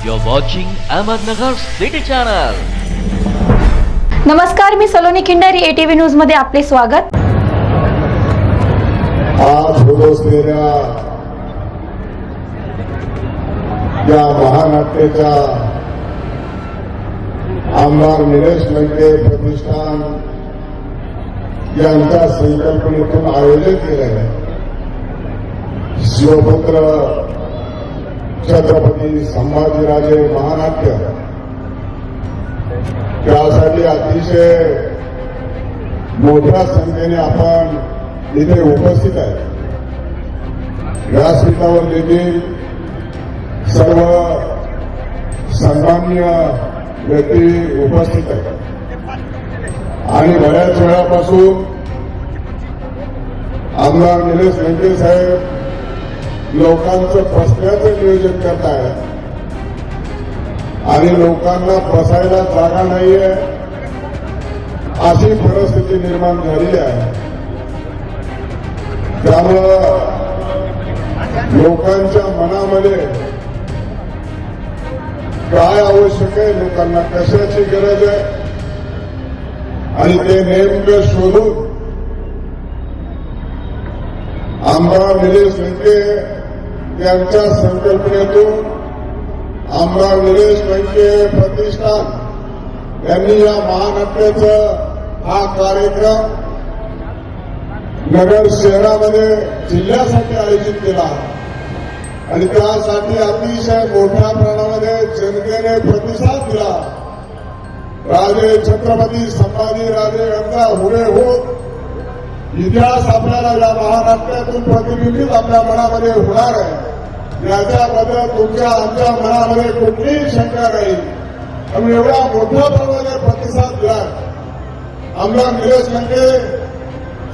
You're watching Ahmednagar City Channel. नमस्कार मी Saloni Khindari ATV न्यूजमध्ये आपले स्वागत आज होत असलेल्या या महानाट्याच्या आमदार निलेश लंके प्रतिष्ठान यांच्या संकल्पनेतून आयोजन केलं आहे शिवपुत्र छत्रपती संभाजीराजे महानाट्य. त्यासाठी अतिशय मोठ्या संख्येने आपण इथे उपस्थित आहे. व्यासपीठावर देखील सर्व सन्मान्य व्यक्ती उपस्थित आहेत. आणि बऱ्याच वेळापासून आमदार निलेश लंके साहेब लोकांचं बसण्याचं नियोजन करत आणि लोकांना बसायला जागा नाहीये अशी परिस्थिती निर्माण झालेली आहे. त्यामुळं लोकांच्या मनामध्ये काय आवश्यक आहे लोकांना कशाची गरज आहे? आणि ते नेमकं शोधून आमदार निलेश लंके यांच्या संकल्पनेतून आमदार निलेश पैके प्रतिष्ठान यांनी या महानाट्याचं हा कार्यक्रम नगर शहरामध्ये जिल्ह्यासाठी आयोजित केला. आणि त्यासाठी अतिशय मोठ्या प्रमाणामध्ये जनतेने प्रतिसाद दिला. राजे छत्रपती संभाजी राजे यांचा हुरे होत इतिहास आपल्याला या महाराष्ट्रातून प्रतिबिंबित आपल्या मनामध्ये होणार आहे. याच्याबद्दल तुमच्या आमच्या मनामध्ये कुठलीही शंका नाही. त्यामुळे एवढ्या मोठ्या प्रमाणात प्रतिसाद दिला आमदार निलेश लंके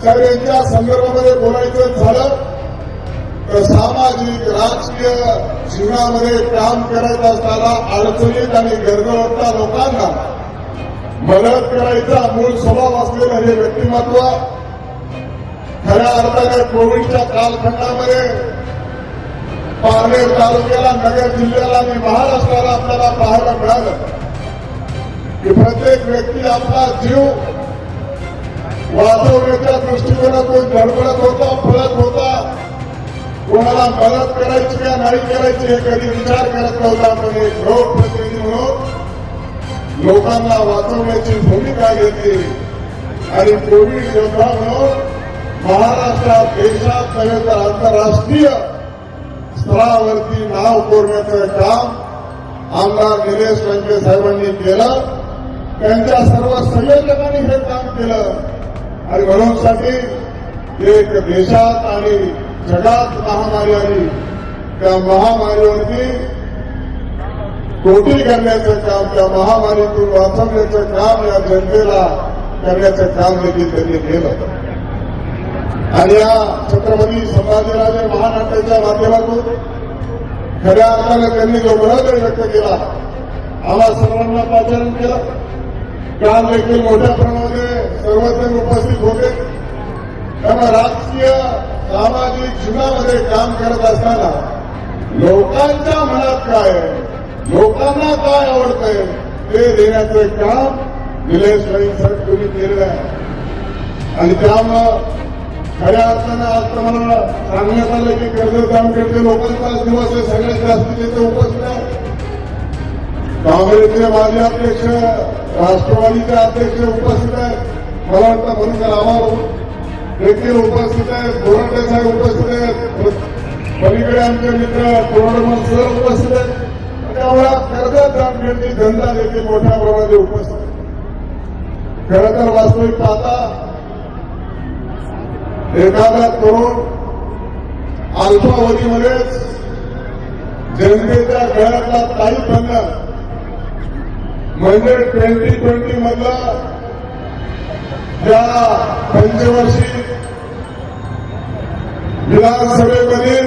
सर यांच्या संदर्भामध्ये बोलायचं झालं तर सामाजिक राजकीय जीवनामध्ये काम करत असताना अडचणीत आणि गरजवंता लोकांना मदत करायचा मूळ स्वभाव असलेलं हे व्यक्तिमत्व खऱ्या अर्थाने कोविडच्या कालखंडामध्ये पारनेर तालुक्याला नगर जिल्ह्याला आणि महाराष्ट्राला आपल्याला पाहायला मिळालं. की प्रत्येक व्यक्ती आपला जीव वाचवण्याच्या दृष्टिकोनातून धडपडत होता फळत होता. कोणाला मदत करायची का नाही करायची हे कधी विचार करत नव्हता पण एक लोकप्रतिनिधी म्हणून लोकांना वाचवण्याची भूमिका घेतली. आणि कोविड योद्धा म्हणून महाराष्ट्रात देशात नव्हे तर आंतरराष्ट्रीय स्तरावरती नाव कोरण्याचं काम आमदार निलेश लंके साहेबांनी केलं. त्यांच्या सर्व संयोजकांनी हे काम केलं. आणि म्हणून साठी एक देशात आणि जगात महामारी आली. त्या महामारीवरती कोटी करण्याचं काम त्या महामारीतून वाचवण्याचं काम या जनतेला करण्याचं काम देखील त्यांनी केलं आणि या छत्रपती संभाजीराजे महाराष्ट्राच्या माध्यमातून खऱ्या अर्थानं त्यांनी जो मनोदय व्यक्त केला आम्हा सर्वांना पाचारण केलं. काल देखील मोठ्या प्रमाणामध्ये सर्वजण उपस्थित होते. त्यामुळे राजकीय सामाजिक जीवनामध्ये काम करत असताना लोकांच्या मनात काय आहे? लोकांना काय आवडतंय? ते देण्याचं काम निलेश लईन सर तुम्ही केलेलं आहे. आणि त्यामुळं खऱ्या अर्थानं आज तुम्हाला सांगण्यात आलं की कर्ज काम करते लोकांचा आज दिवस आहे. सगळ्यात जास्त तिथे उपस्थित आहे. काँग्रेसचे माजी अध्यक्ष राष्ट्रवादीचे अध्यक्ष उपस्थित आहेत. मला वाटतं म्हणून रामाभाऊ देखील उपस्थित आहेत. बोराटे साहेब उपस्थित आहेत. पलीकडे आमचे मित्र कोरडमल सर उपस्थित आहेत. त्यामुळे कर्ज जामखेडची जनता देखील मोठ्या प्रमाणात उपस्थित आहे खरं तर वास्तविक पाहता एखादा तरुण अल्पावधीमध्येच जनतेच्या गळ्यातला ताई बनणं म्हणजे ट्वेंटी ट्वेंटी मधला त्या पंचवर्षी विधानसभेमध्ये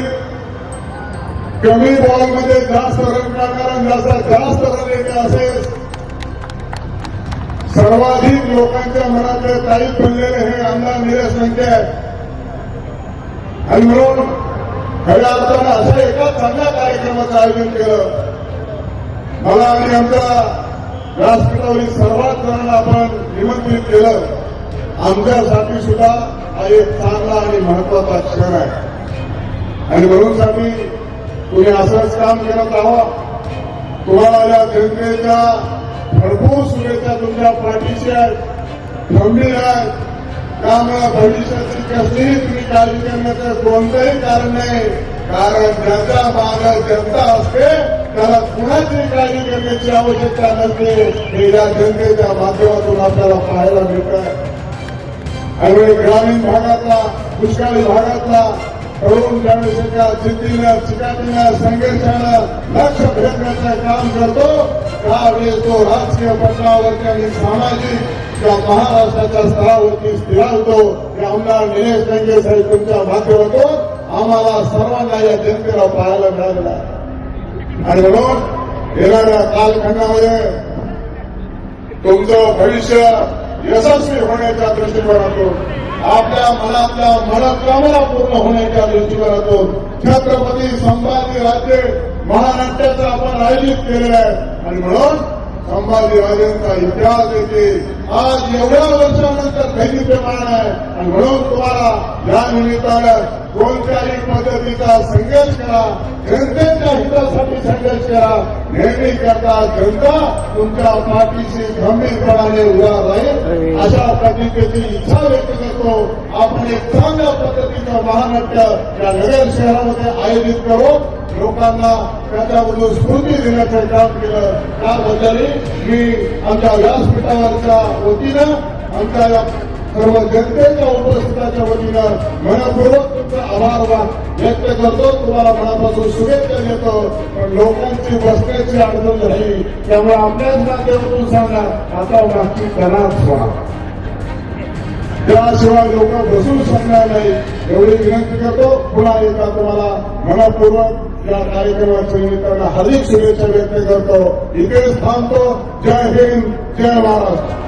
कमी बॉलमध्ये जास्त रन काढणारा जास्त जास्त रन येते असेल. सर्वाधिक लोकांच्या मनातले ताई बनलेले हे आमदार निलेश लंके आहेत आणि म्हणून खऱ्या अर्थानं असं एका चांगल्या कार्यक्रमाचं आयोजन केलं. मला आणि आमच्या व्यासपीठावरील सर्वात जणांना आपण निमंत्रित केलं. आमच्यासाठी सुद्धा हा एक चांगला आणि महत्त्वाचा क्षण आहे. आणि म्हणून साठी तुम्ही असंच काम करत आहोत. तुम्हाला या जनतेच्या भरपूर शुभेच्छा तुमच्या पाठीशी आहेत. गंभीर आहेत. त्यामुळे भविष्याची कसलीही तुम्ही काळजी करण्याचं कोणतंही कारण नाही. कारण ज्याचा मागे जनता असते त्याला कुणाची काळजी करण्याची आवश्यकता नसते. हे या जनतेच्या माध्यमातून आपल्याला पाहायला मिळतं आणि ग्रामीण भागातला दुष्काळी भागातला तरुण ज्यावेळेस जिद्दीनं चिकाटीनं संघर्षानं लक्ष भेटण्याचं काम करतो. त्यावेळेस तो राजकीय पटलावरती आणि सामाजिक त्या महाराष्ट्राच्या स्तरावरती स्थिरावतो. हे आमदार निलेश लंके साहेब तुमच्या माध्यमातून आम्हाला सर्वांना या जनतेला पाहायला मिळालेलं आहे. आणि म्हणून येणाऱ्या कालखंडामध्ये तुमचं भविष्य यशस्वी होण्याच्या दृष्टिकोनातून आपल्या मनातल्या मनोकामना पूर्ण होण्याच्या दृष्टिकोनातून छत्रपती संभाजी राजे महानाट्याचं आपण आयोजित केलेलं आहे. आणि म्हणून संभाजी राजेंचा इतिहास येते आज एवढ्या वर्षानंतर दैनिप्यमान आहे आणि म्हणून तुम्हाला या निमित्तानं कोणत्याही पद्धतीचा संघर्ष करा जनतेच्या हितासाठी संघर्ष करा. नेहमी करता जनता तुमच्या पाठीशी गंभीरपणाने उभा राहील. अशा पद्धतीची इच्छा व्यक्त करतो. आपण एक चांगल्या पद्धतीचं महानाट्य या नगर शहरामध्ये आयोजित करू लोकांना त्याच्यामधून स्फूर्ती देण्याचं काम केलं. त्याबद्दल मी आमच्या व्यासपीठावरच्या वतीनं आमच्या या सर्व जनतेच्या उपस्थिताच्या वतीनं मनपूर्वक तुमचा आभार व्यक्त करतो. तुम्हाला मनापासून शुभेच्छा देतो. पण लोकांची बसण्याची अडचण झाली त्यामुळे आपल्याच माध्यमातून सांगा आता मागची कणाच व्हा. त्याशिवाय लोक बसून शकणार नाही. एवढी विनंती करतो. पुन्हा एकदा तुम्हाला मनपूर्वक या कार्यक्रमाच्या निमित्तानं हार्दिक शुभेच्छा व्यक्त करतो. इकडेच थांबतो. जय हिंद जय महाराष्ट्र